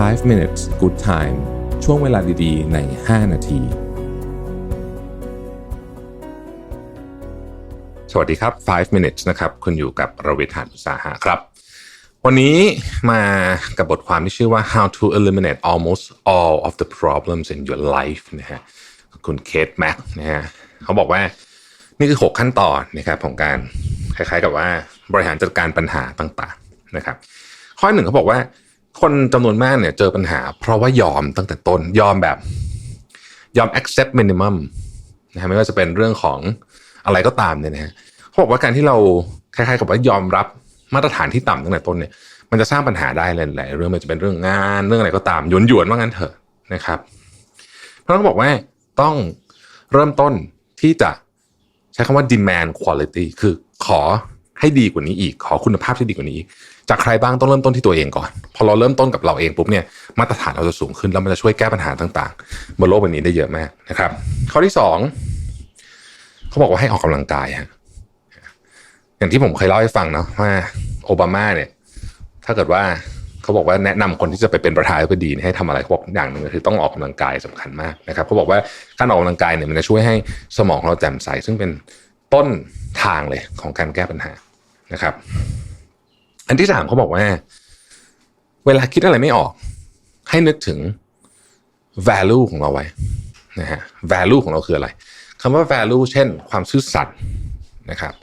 5 minutes good time ช่วงเวลาดีๆ ใน 5 นาที สวัสดีครับ 5 minutes นะครับ คุณอยู่กับระวิทยานอุตสาหะครับ วันนี้มากับบทความที่ชื่อว่า how to eliminate almost all of the problems in your life นะฮะ คุณเคทแม็กนะฮะ เขาบอกว่านี่คือ 6 ขั้นตอนนะครับของการคล้ายๆกับว่าบริหารจัดการปัญหาต่างๆนะครับ ข้อหนึ่งเขาบอกว่า คนจำนวนมากเนี่ยเจอปัญหา เพราะว่ายอมตั้งแต่ต้นยอมแบบ ยอม accept minimum นะฮะไม่ว่าจะเป็นเรื่องของอะไรก็ตามเนี่ยนะฮะเขาบอกว่าการที่เราคล้ายๆกับว่ายอมรับมาตรฐานที่ต่ำตั้งแต่ต้นเนี่ยมันจะสร้างปัญหาได้หลายๆเรื่องมันจะเป็นเรื่องงานเรื่องอะไรก็ตามหยวนหยวนๆว่างั้นเถอะนะครับ เพราะเขาบอกว่าต้องเริ่มต้นที่จะใช้คำว่า demand quality คือขอ ให้ดีกว่านี้อีก ขอคุณภาพที่ดีกว่านี้อีก จากใครบ้างต้องเริ่มต้นที่ตัวเองก่อน พอเราเริ่มต้นกับเราเองปุ๊บเนี่ยมาตรฐานเราจะสูงขึ้นแล้วมันจะช่วยแก้ปัญหาต่างๆบนโลกใบนี้ได้เยอะมากนะครับ ข้อที่สองเขาบอกว่าให้ออกกำลังกายฮะอย่างที่ผมเคยเล่าให้ฟังเนาะว่าโอบามาเนี่ย ถ้าเกิดว่าเขาบอกว่าแนะนำคนที่จะไปเป็นประธานาธิบดีให้ทำอะไรเขาบอกอย่างหนึ่งก็คือต้องออกกำลังกายสำคัญมากนะครับเขาบอกว่าการออกกำลังกายเนี่ยมันจะช่วยให้สมองเราแจ่มใสซึ่งเป็นต้นทางเลยของการแก้ปัญหา นะครับ อันที่สามเขาบอกว่า เวลาคิดอะไรไม่ออก ให้นึกถึง value ของเราไว้นะฮะ value ของเราคืออะไรคำว่า value เช่น ความซื่อสัตย์นะครับ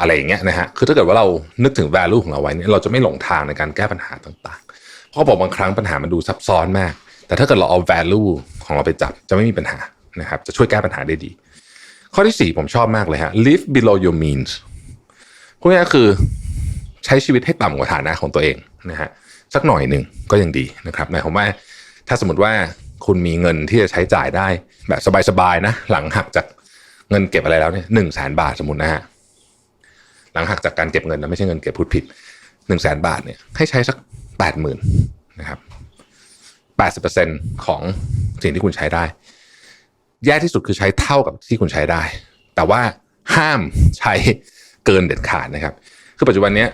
อะไรอย่างเงี้ยนะฮะ คือถ้าเกิดว่าเรานึกถึง value ของเราไว้เนี่ยเราจะไม่หลงทางในการแก้ปัญหาต่างๆ เพราะเขาบอกบางครั้งปัญหามันดูซับซ้อนมาก แต่ถ้าเกิดเราเอา value ของเราไปจับจะไม่มีปัญหานะครับ จะช่วยแก้ปัญหาได้ดี ข้อที่สี่ผมชอบมากเลยฮะ live below your means พวกนี้คือใช้ชีวิตให้ต่ำกว่าฐานะของตัวเองนะฮะสักหน่อยหนึ่งก็ยังดีนะครับหมายความว่าถ้าสมมติว่าคุณมีเงินที่จะใช้จ่ายได้แบบสบายๆนะ หลังหักจากเงินเก็บอะไรแล้วเนี่ยหนึ่งแสนบาทสมมตินะฮะหลังหักจากการเก็บเงินนะไม่ใช่เงินเก็บพูดผิดหนึ่งแสนบาทเนี่ยให้ใช้สักแปดหมื่นนะครับแปดสิบเปอร์เซ็นของสิ่งที่คุณใช้ได้ แย่ที่สุดคือใช้เท่ากับที่คุณใช้ได้ แต่ว่าห้ามใช้ เกินเด็ดขาดนะครับ คือปัจจุบันนี้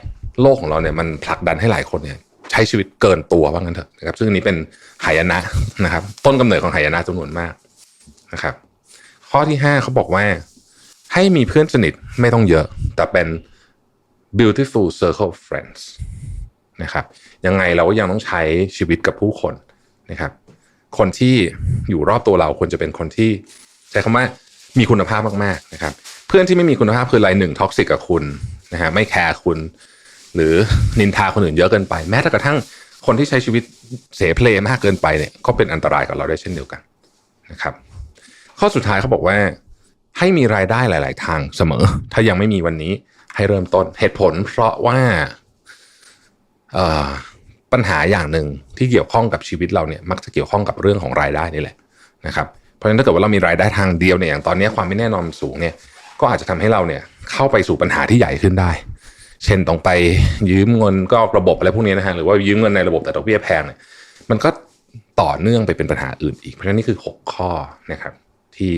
โลกของเราเนี่ยมันผลักดันให้หลายคนเนี่ยใช้ชีวิตเกินตัวว่างั้นเถอะนะครับ ซึ่งอันนี้เป็นหายนะนะครับ ต้นกำเนิดของหายนะจำนวนมากนะครับ ข้อที่ห้าเขาบอกว่าให้มีเพื่อนสนิทไม่ต้องเยอะ แต่เป็น beautiful circle of friends นะครับ ยังไงเราก็ยังต้องใช้ชีวิตกับผู้คนนะครับ คนที่อยู่รอบตัวเราควรจะเป็นคนที่ ใช้คำว่ามีคุณภาพมากๆนะครับ เพื่อนที่ไม่มีคุณภาพคือรายหนึ่งท็อกซิกกับคุณนะฮะไม่แคร์คุณ หรือนินทาคนอื่นเยอะเกินไป แม้แต่กระทั่งคนที่ใช้ชีวิตเสเพลมากเกินไปเนี่ยก็เป็นอันตรายกับเราได้เช่นเดียวกันนะครับ ข้อสุดท้ายเขาบอกว่าให้มีรายได้หลาย ๆ ทางเสมอ ถ้ายังไม่มีวันนี้ให้เริ่มต้นเหตุผล เพราะว่าปัญหาอย่างหนึ่งที่เกี่ยวข้องกับชีวิตเราเนี่ยมักจะเกี่ยวข้องกับเรื่องของรายได้นี่แหละนะครับเพราะฉะนั้นถ้าเกิดว่าเรามีรายได้ทางเดียวเนี่ยอย่างตอนนี้ความไม่แน่นอนสูงเนี่ย ก็อาจจะทำให้เราเนี่ยเข้าไปสู่ปัญหาที่ใหญ่ขึ้นได้ เช่นต้องไปยืมเงินก็ระบบอะไรพวกนี้นะฮะหรือว่ายืมเงินในระบบแต่ดอกเบี้ยแพงเนี่ยมันก็ต่อเนื่องไปเป็นปัญหาอื่นอีก เพราะฉะนั้นนี่คือ 6 ข้อนะครับที่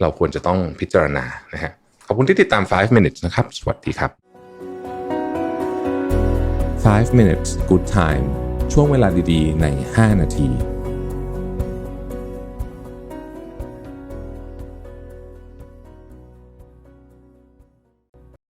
เราควรจะต้องพิจารณานะฮะขอบคุณที่ติดตาม 5 minutes นะครับ สวัสดีครับ 5 minutes good time ช่วงเวลาดีๆ ใน 5 นาที